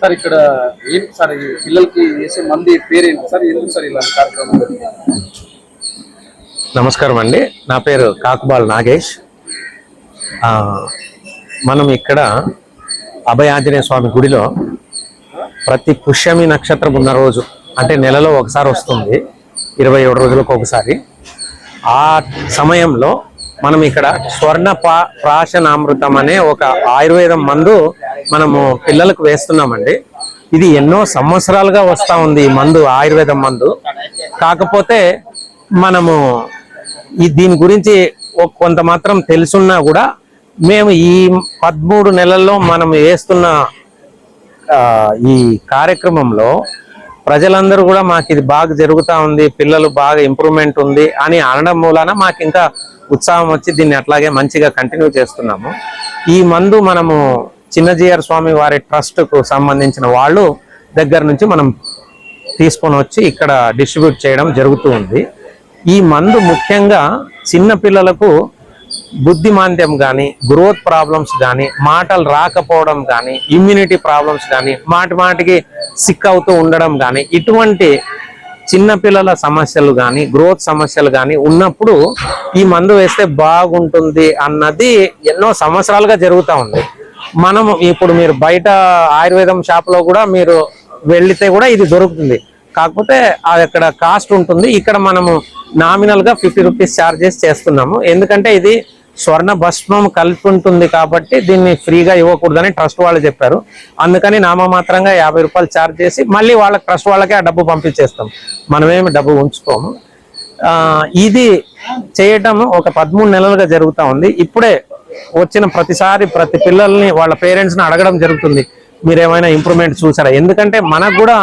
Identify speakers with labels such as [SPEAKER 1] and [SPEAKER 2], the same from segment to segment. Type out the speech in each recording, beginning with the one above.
[SPEAKER 1] Sir ఇక్కడ ఏం sir పిల్లలకి వేసే మంది పేరేంటి సార్? ఎందుకు సార్ ఇలాంటి కార్యక్రమం?
[SPEAKER 2] నమస్కారం అండి. నా పేరు కాకుబాల్ నాగేష్. మనం ఇక్కడ అభయ ఆంజనేయ స్వామి గుడిలో ప్రతి పుష్యమి నక్షత్రం ఉన్న రోజు అంటే నెలలో ఒకసారి వస్తుంది. ఇరవై ఏడు రోజులకు ఒకసారి. ఆ సమయంలో మనం ఇక్కడ స్వర్ణ పా ప్రాశనామృతం అనే ఒక ఆయుర్వేదం మందు మనము పిల్లలకు వేస్తున్నామండి. ఇది ఎన్నో సంవత్సరాలుగా వస్తూ ఉంది ఈ మందు ఆయుర్వేదం మందు. కాకపోతే మనము ఈ దీని గురించి కొంత మాత్రం తెలుసున్నా కూడా మేము ఈ పదమూడు నెలల్లో మనం వేస్తున్న ఈ కార్యక్రమంలో ప్రజలందరూ కూడా మాకు ఇది బాగా జరుగుతా ఉంది పిల్లలు బాగా ఇంప్రూవ్మెంట్ ఉంది అని అనడం మూలన మాకు ఇంకా ఉత్సాహం వచ్చి దీన్ని అట్లాగే మంచిగా కంటిన్యూ చేస్తున్నాము. ఈ మందు మనము చిన్నజీఆర్ స్వామి వారి ట్రస్ట్కు సంబంధించిన వాళ్ళు దగ్గర నుంచి మనం తీసుకొని వచ్చి ఇక్కడ డిస్ట్రిబ్యూట్ చేయడం జరుగుతూ ఉంది. ఈ మందు ముఖ్యంగా చిన్నపిల్లలకు బుద్ధిమాంద్యం కానీ గ్రోత్ ప్రాబ్లమ్స్ కానీ మాటలు రాకపోవడం కానీ ఇమ్యూనిటీ ప్రాబ్లమ్స్ కానీ మాటి మాటికి సిక్ అవుతూ ఉండడం కానీ ఇటువంటి చిన్నపిల్లల సమస్యలు కానీ గ్రోత్ సమస్యలు కానీ ఉన్నప్పుడు ఈ మందు వేస్తే బాగుంటుంది అన్నది ఎన్నో సంవత్సరాలుగా జరుగుతూ ఉంది. మనం ఇప్పుడు మీరు బయట ఆయుర్వేదం షాప్లో కూడా మీరు వెళితే కూడా ఇది దొరుకుతుంది. కాకపోతే అది అక్కడ కాస్ట్ ఉంటుంది. ఇక్కడ మనము నామినల్గా ఫిఫ్టీ రూపీస్ ఛార్జెస్ చేస్తున్నాము. ఎందుకంటే ఇది స్వర్ణ భస్మం కలిపి ఉంటుంది కాబట్టి దీన్ని ఫ్రీగా ఇవ్వకూడదని ట్రస్ట్ వాళ్ళు చెప్పారు. అందుకని నామమాత్రంగా యాభై రూపాయలు ఛార్జ్ చేసి మళ్ళీ వాళ్ళ ట్రస్ట్ వాళ్ళకే ఆ డబ్బు పంపించేస్తాం. మనమేమి డబ్బు ఉంచుకోము. ఇది చేయటం ఒక పదమూడు నెలలుగా జరుగుతూ ఉంది. ఇప్పుడే వచ్చిన ప్రతిసారి ప్రతి పిల్లల్ని వాళ్ళ పేరెంట్స్ని అడగడం జరుగుతుంది. మీరు ఏమైనా ఇంప్రూవ్మెంట్ చూసారా? ఎందుకంటే మనకు కూడా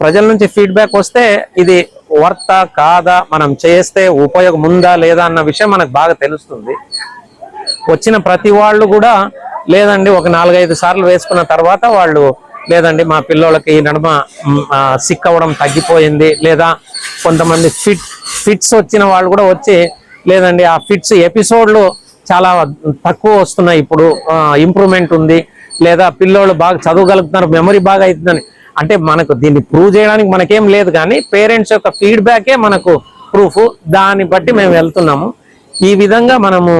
[SPEAKER 2] ప్రజల నుంచి ఫీడ్బ్యాక్ వస్తే ఇది వర్త కాదా? మనం చేస్తే ఉపయోగం ఉందా లేదా అన్న విషయం మనకు బాగా తెలుస్తుంది. వచ్చిన ప్రతి వాళ్ళు కూడా లేదండి ఒక నాలుగైదు సార్లు వేసుకున్న తర్వాత వాళ్ళు లేదండి మా పిల్లోళ్ళకి ఈ నడుమ సిక్ అవ్వడం తగ్గిపోయింది లేదా కొంతమంది ఫిట్ ఫిట్స్ వచ్చిన వాళ్ళు కూడా వచ్చి లేదండి ఆ ఫిట్స్ ఎపిసోడ్లు చాలా తక్కువ వస్తున్నాయి ఇప్పుడు ఇంప్రూవ్మెంట్ ఉంది లేదా పిల్లోళ్ళు బాగా చదవగలుగుతున్నారు మెమరీ బాగా అవుతుందని. అంటే మనకు దీన్ని ప్రూవ్ చేయడానికి మనకేం లేదు కానీ పేరెంట్స్ యొక్క ఫీడ్బ్యాకే మనకు ప్రూఫ్. దాన్ని బట్టి మేము వెళ్తున్నాము. ఈ విధంగా మనము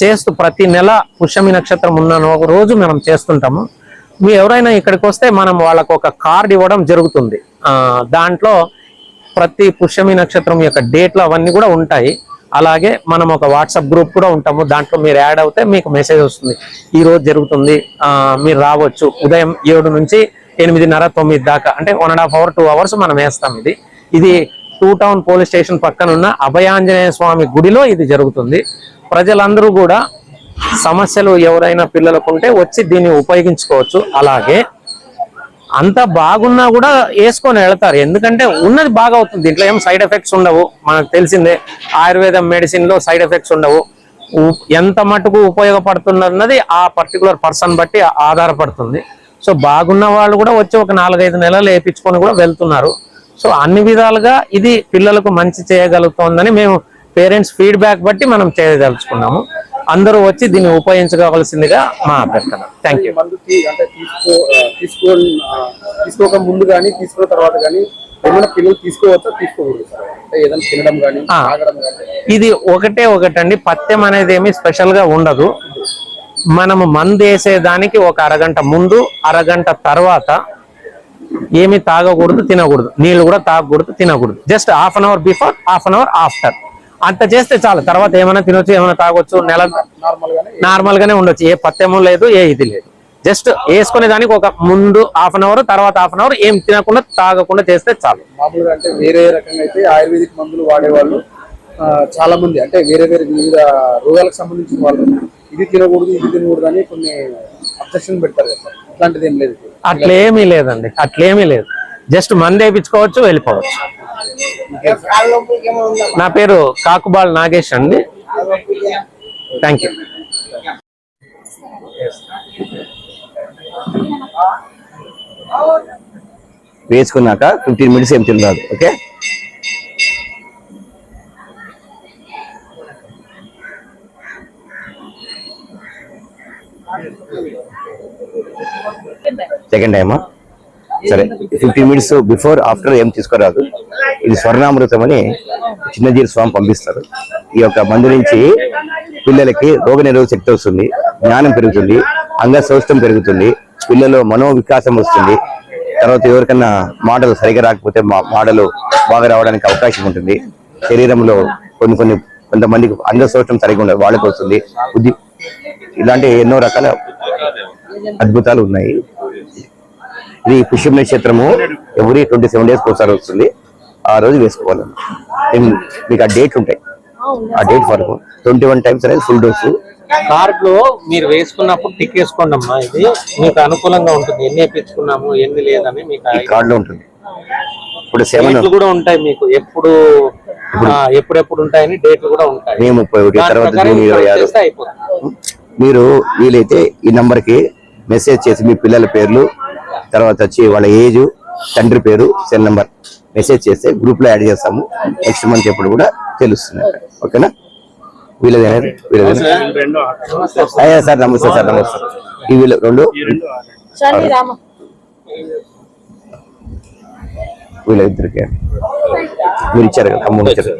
[SPEAKER 2] చేస్తూ ప్రతి నెల పుష్యమి నక్షత్రం ఉన్న ఒక రోజు మనం చేస్తుంటాము. మీ ఎవరైనా ఇక్కడికి వస్తే మనం వాళ్ళకు ఒక కార్డ్ ఇవ్వడం జరుగుతుంది. దాంట్లో ప్రతి పుష్యమి నక్షత్రం యొక్క డేట్లు అవన్నీ కూడా ఉంటాయి. అలాగే మనం ఒక వాట్సాప్ గ్రూప్ కూడా ఉంటాము. దాంట్లో మీరు యాడ్ అవుతే మీకు మెసేజ్ వస్తుంది. ఈ రోజు జరుగుతుంది. మీరు రావచ్చు. ఉదయం ఏడు నుంచి ఎనిమిదిన్నర తొమ్మిది దాకా అంటే one and half hour two hours మనం వేస్తాం ఇది. ఇది టూ టౌన్ పోలీస్ స్టేషన్ పక్కన ఉన్న అభయాంజనేయ స్వామి గుడిలో ఇది జరుగుతుంది. ప్రజలందరూ కూడా సమస్యలు ఎవరైనా పిల్లలకు ఉంటే వచ్చి దీన్ని ఉపయోగించుకోవచ్చు. అలాగే అంత బాగున్నా కూడా వేసుకొని వెళతారు. ఎందుకంటే ఉన్నది బాగా అవుతుంది. దీంట్లో ఏం సైడ్ ఎఫెక్ట్స్ ఉండవు. మనకు తెలిసిందే ఆయుర్వేదం మెడిసిన్లో సైడ్ ఎఫెక్ట్స్ ఉండవు. ఎంత మటుకు ఉపయోగపడుతున్నది ఆ పర్టికులర్ పర్సన్ బట్టి ఆధారపడుతుంది. సో బాగున్న వాళ్ళు కూడా వచ్చి ఒక నాలుగైదు నెలలు వేయించుకొని కూడా వెళ్తున్నారు. సో అన్ని విధాలుగా ఇది పిల్లలకు మంచి చేయగలుగుతోందని మేము పేరెంట్స్ ఫీడ్బ్యాక్ బట్టి మనం చేయదలుచుకున్నాము. అందరూ వచ్చి దీన్ని ఉపయోగించుకోవాల్సిందిగా మా అభ్యర్థన. థ్యాంక్ యూ
[SPEAKER 1] తీసుకోక ముందు కానీ తీసుకున్న తర్వాత కానీ ఏమైనా పిల్లలు తీసుకోవచ్చా? తీసుకోకూడదు
[SPEAKER 2] ఇది ఒకటే ఒకటండి. పథ్యం అనేది ఏమి స్పెషల్గా ఉండదు. మనము మందు వేసేదానికి ఒక అరగంట ముందు అరగంట తర్వాత ఏమి తాగకూడదు తినకూడదు. నీళ్ళు కూడా తాగకూడదు తినకూడదు. Just half an hour before half an hour after అంత చేస్తే చాలు. తర్వాత ఏమైనా తినొచ్చు ఏమైనా తాగొచ్చు నెల
[SPEAKER 1] నార్మల్ గానే
[SPEAKER 2] ఉండొచ్చు. ఏ పథ్యము లేదు ఏ ఇది లేదు. జస్ట్ వేసుకునే దానికి ఒక ముందు హాఫ్ అన్ అవర్ తర్వాత హాఫ్ అన్ అవర్ ఏం తినకుండా తాగకుండా చేస్తే చాలు.
[SPEAKER 1] మామూలుగా అంటే వేరే రకంగా అయితే ఆయుర్వేదిక్ మందులు వాడేవాళ్ళు చాలా మంది. అంటే వేరే వేరే వివిధ రోగాలకు సంబంధించిన వాళ్ళు. ఇది తినకూడదు ఇది తినకూడదు అని కొన్ని అబ్జెక్షన్ పెడతారు. కదా అట్లాంటిది ఏం లేదు.
[SPEAKER 2] అట్లేమీ లేదండి అట్లేమీ లేదు. జస్ట్ మంది వేయించుకోవచ్చు వెళ్ళిపోవచ్చు. నా పేరు కాకుబాల్ నాగేష్ అండి. థ్యాంక్ యూ
[SPEAKER 3] వేసుకున్నాక ఫిఫ్టీన్ మినిట్స్ ఏం తిన్నారు ఓకే సెకండ్ టైమా సరే ఫిఫ్టీన్ మినిట్స్ బిఫోర్ ఆఫ్టర్ ఏం తీసుకురాదు. ఇది స్వర్ణామృతం అని చిన్నజీరి స్వామి పంపిస్తారు. ఈ యొక్క మందు నుంచి పిల్లలకి రోగ నిరోధక శక్తి వస్తుంది జ్ఞానం పెరుగుతుంది అంగ సౌష్టం పెరుగుతుంది పిల్లలు మనో వికాసం వస్తుంది. తర్వాత ఎవరికన్నా మాటలు సరిగా రాకపోతే మా మాటలు బాగా రావడానికి అవకాశం ఉంటుంది. శరీరంలో కొన్ని కొన్ని కొంతమందికి అంగ సౌష్టం సరిగా ఉండదు వాళ్ళకి వస్తుంది. బుద్ధి ఇలాంటి ఎన్నో రకాల అద్భుతాలు ఉన్నాయి. ఇది పుష్యం నక్షత్రము ఎవ్రీ ట్వంటీ సెవెన్ డేస్ ఒకసారి వస్తుంది. ఆ రోజు వేసుకోవాలి. మీకు ఆ డేట్ ఉంటాయి. ఆ డేట్ వరకు ట్వంటీ వన్ టైమ్స్ అనేది ఫుల్ డోస్
[SPEAKER 2] కార్డ్లో మీరు వేసుకున్నప్పుడు టిక్ వేసుకోండి అమ్మా. ఇది మీకు అనుకూలంగా ఉంటుంది. ఎన్ని వేపించుకున్నాము ఎన్ని లేదని మీకు
[SPEAKER 3] కార్డ్లో ఉంటుంది. ఇప్పుడు సెవెన్
[SPEAKER 2] కూడా ఉంటాయి మీకు. ఎప్పుడు ఎప్పుడెప్పుడు ఉంటాయని డేట్లు కూడా ఉంటాయి.
[SPEAKER 3] మే ముప్పై ఒకటి తర్వాత జూన్ ఇరవై ఆరు మీరు వీలైతే ఈ నంబర్కి మెసేజ్ చేసి మీ పిల్లల పేర్లు తర్వాత వచ్చి వాళ్ళ ఏజ్ తండ్రి పేరు సెల్ నంబర్ మెసేజ్ చేస్తే గ్రూప్లో యాడ్ చేస్తాము నెక్స్ట్ మంత్ ఎప్పుడు కూడా తెలుస్తుంది ఓకేనా వీళ్ళదేనా వీళ్ళదేనా అయ్యా సార్ నమస్తే సార్ నమస్తే ఈ వీళ్ళు రెండు వీళ్ళ ఇద్దరికి మీరు ఇచ్చారు కదా అమౌంట్ ఇచ్చారు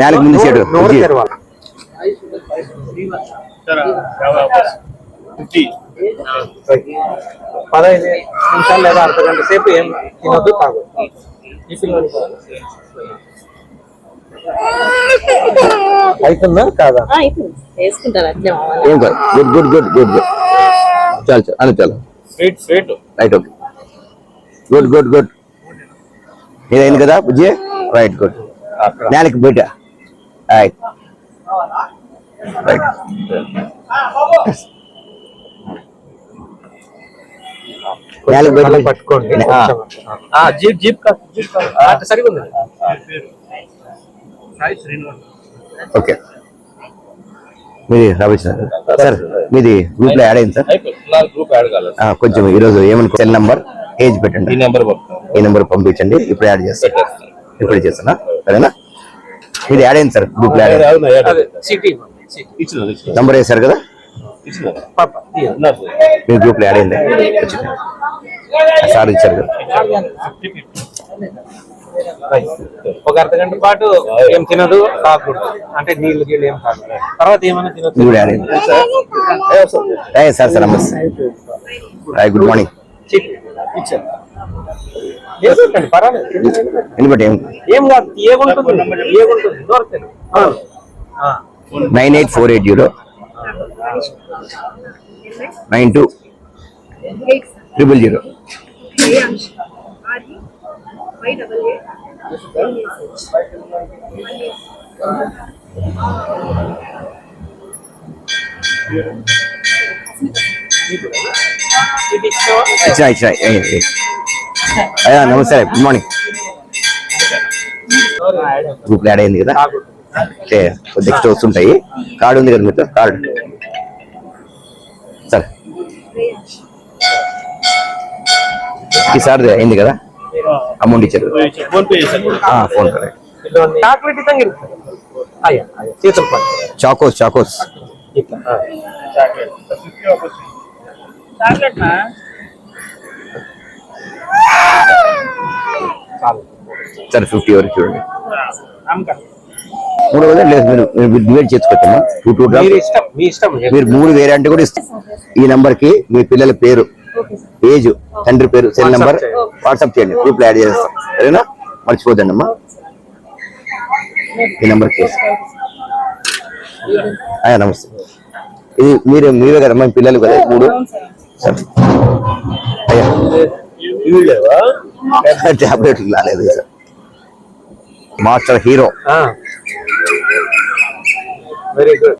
[SPEAKER 3] నాలుగు ముందు
[SPEAKER 2] తెరవాలి పదహైదు నిమిషాలు లేదా అర్ధ గంట సేపు ఏం తినొద్దు తాగు అవుతుందా? కాదా?
[SPEAKER 3] ఏం కాదు. Good good good good good చాలు చాలు. అని చాలు.
[SPEAKER 2] Sweet sweet
[SPEAKER 3] right okay good good good ఇదైంది కదా బుజ్జి? రైట్ గుడ్ నేలకి బయట. రైట్
[SPEAKER 2] పట్టుకోండి. Jeep jeep
[SPEAKER 3] okay. మీది సార్. మీది గ్రూప్లో యాడ్ అయింది సార్.
[SPEAKER 4] గ్రూప్ యాడ్ కాలేదు.
[SPEAKER 3] ఆ, కొంచెం ఈరోజు ఏమనుకో సెల్ నంబర్ ఏజ్ పెట్టండి.
[SPEAKER 4] ఈ నెంబర్
[SPEAKER 3] ఈ నెంబర్ పంపించండి. ఇప్పుడు యాడ్ చేస్తాను ఇప్పుడు చేస్తానా సరేనా? మీది యాడ్ అయింది సార్ గ్రూప్లో యాడ్ అయింది. నంబర్ వేశారు కదా? మీ గ్రూప్లో యాడ్ అయింది? సార్ ఇచ్చారు కదా.
[SPEAKER 2] ఒక అర్ధ గంట పాటు ఏం తినదు తాగకూడదు. అంటే నీళ్ళు గీళ్ళు ఏం తాగదు తర్వాత ఏమైనా తినదు
[SPEAKER 3] సార్ సార్ నమస్తే. Hi good morning.
[SPEAKER 2] పర్వాలేదు.
[SPEAKER 3] ఏం?
[SPEAKER 2] కాదు ఏముంటుంది ఏముంటుంది దొరకదు.
[SPEAKER 3] Nine eight four eight zero. Nine two triple zero. ఏ, ఏ. అయ్యా నమస్తే గుడ్ మార్నింగ్. గ్రూప్ యాడ్ అయింది కదా.
[SPEAKER 2] అంటే
[SPEAKER 3] కొద్దిగా స్టోర్స్ ఉంటాయి కార్డు ఉంది కదా మీతో కార్డ్ సరే. సార్ అయింది కదా? అమౌంట్ ఇచ్చారు.
[SPEAKER 4] ఫోన్ పే
[SPEAKER 3] చాకోస్ చాకోస్ సరే ఫిఫ్టీ వరకు చూడండి. మూడు వందలు లేదు మీరు మీరు డివైడ్ చేసుకోవచ్చమ్మా. టూ టూ
[SPEAKER 2] మీరు ఇష్టం మీ ఇష్టం
[SPEAKER 3] మీరు మూడు వేరే అంటే కూడా ఇస్తాం ఈ నంబర్కి మీ పిల్లల పేరు ఏజ్ తండ్రి పేరు సెల్ నంబర్ వాట్సాప్ చేయండి. గ్రూప్లో యాడ్ చేస్తాం. సరేనా? మర్చిపోద్దండి అమ్మా ఈ నంబర్కి అయ్యా నమస్తే. ఇది మీరు మీరే కదమ్మా మీ పిల్లలు కదా మూడు. సరే. అయ్యా. టాబ్లెట్ రాలేదు sir master hero.
[SPEAKER 2] Very good